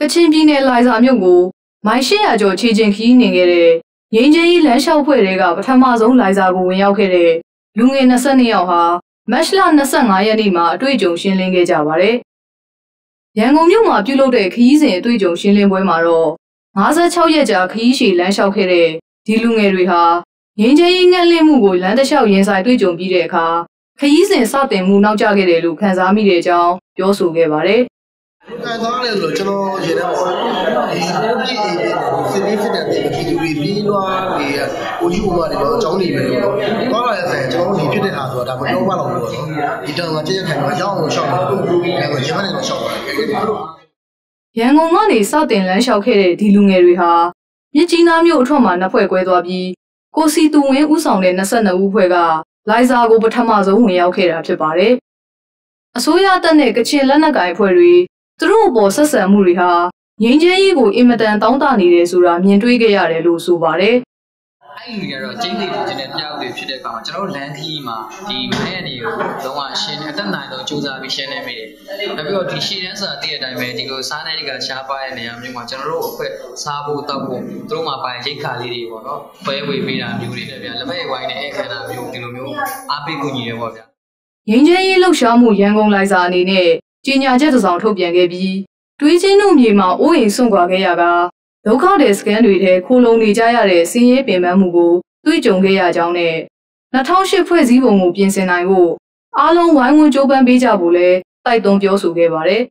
ကချင်ပြည်နယ်လိုင်ဇာမြို့ကိုမိုင်800ကျော်ခြေကျင်ခီးနေခဲ့တဲ့ငင်းချင်းကြီးလမ်းလျှောက်ဖွဲ့တွေကပထမဆုံးလိုင်ဇာကိုဝင်ရောက်ခဲ့တဲ့လူငယ်22ယောက်ဟာမတ်လ25ရက်နေ့မှာအတွေ့အကြုံရှင်းလင်းခဲ့ကြပါတယ်။ရန်ကုန်မြို့မှာပြုလုပ်တဲ့ခရီးစဉ်အတွေ့အကြုံရှင်းလင်းပွဲမှာတော့56ရက်ကြာခရီးရှည်လမ်းလျှောက်ခဲ့တဲ့ဒီလူငယ်တွေဟာငင်းချင်းကြီးငှက်လင့်မှုကိုလမ်းတစ်လျှောက်ရင်ဆိုင်တွေ့ကြုံပြီးတဲ့အခါခရီးစဉ်စတင်မှုနောက်ကျခဲ့တယ်လို့ခန်းစားမိတဲ့အကြောင်းပြောဆိုခဲ့ပါတယ်။ ခံစားရတယ်ဆိုတော့ကျွန်တော်ရေထဲပေါ့ဒီဒီအေးအေးစစ်ပြီးစစ်တဲ့ဒီဗီဒီယိုတွေပြီးလွားနေရကိုကြီးဘုံမတွေတော့အကြောင်းနေပဲလို့တော့သွားလာရတဲ့ကျွန်တော်ဒီဖြစ်တဲ့ဟာဆိုတော့ဒါမပြောပါတော့ဘူးပေါ့နော်ဒီတန်ကကြည့်ရခိုင်မှာရောက်အောင်ရှောက်တော့ဒါဆိုရေမနဲ့တော့ရှောက်ပါတယ်ရန်ကုန်ကနေစတင်လမ်းလျှောက်ခဲ့တဲ့ဒီလူငယ်တွေဟာမြစ်ကြီးနားမြို့အထွတ်မှာနှစ်ဖွဲ့ကွဲသွားပြီးကိုစီတူဝင်းဦးဆောင်တဲ့22ဦးဖွဲ့ကလိုင်ဇာကိုပထမဆုံးဝင်ရောက်ခဲ့တာဖြစ်ပါတယ်။အစိုးရတပ်နဲ့ကချင်လက်နက်ကိုင်အဖွဲ့တွေ သူတို့အပေါ်ဆက်ဆံမှုတွေဟာငင်းချင်းကြီးကိုအင်မတန်တောင်းတနေတယ်ဆိုတာမြင်တွေ့ခဲ့ရတယ်လို့ဆိုပါတယ်။အဲ့လူတွေကတော့ကျင်းနေကျင်းတဲ့ပြောက်တွေဖြစ်တဲ့အခါမှာကျွန်တော်တို့လန်ခီးမှာဒီမိုင်းရနေကိုလုံးဝရှင်းအသက်နိုင်ဆုံးစူးစမ်းပြီးရှင်းနေမိတယ်။နောက်ပြီးတော့ဒီရှည်တန်းစာတည့်တဲ့အတိုင်းပဲဒီလိုစားနေတဲ့ကရှားပါတဲ့နေရာမျိုးမှာကျွန်တော်တို့အဖွဲ့စားဖို့တောက်ဖို့သူတို့မှာပိုင်ရိတ်ခါလေးတွေပေါ့နော်။ပွဲဝေပေးတာမျိုးတွေလည်းဗျာလက်မဲ့ဝိုင်းနဲ့အခမ်းအနားမျိုးဒီလိုမျိုးအားပေးကူညီရပေါ့ဗျာ။ငင်းချင်းရေးလှုပ်ရှားမှုရန်ကုန်လိုင်စာအနေနဲ့ ကြီးညာချက်တစ်စောင်ထုတ်ပြန်ခဲ့ပြီးတွေးချင်းတို့မြေမှာအိုးအိမ်ဆွန့်ခွာခဲ့ရကဒုက္ခတဲ့စကန်တွေထဲခိုလုံနေကြရတဲ့စင်းရဲပင်ပန်းမှုကိုတွေ့ကြုံခဲ့ရကြောင်းနဲ့2008ဖွဲ့စည်းပုံကိုပြင်ဆင်နိုင်ဖို့အားလုံးဝိုင်းဝန်းကြိုးပမ်းပေးကြဖို့လဲတိုက်တွန်းပြောဆိုခဲ့ပါတယ်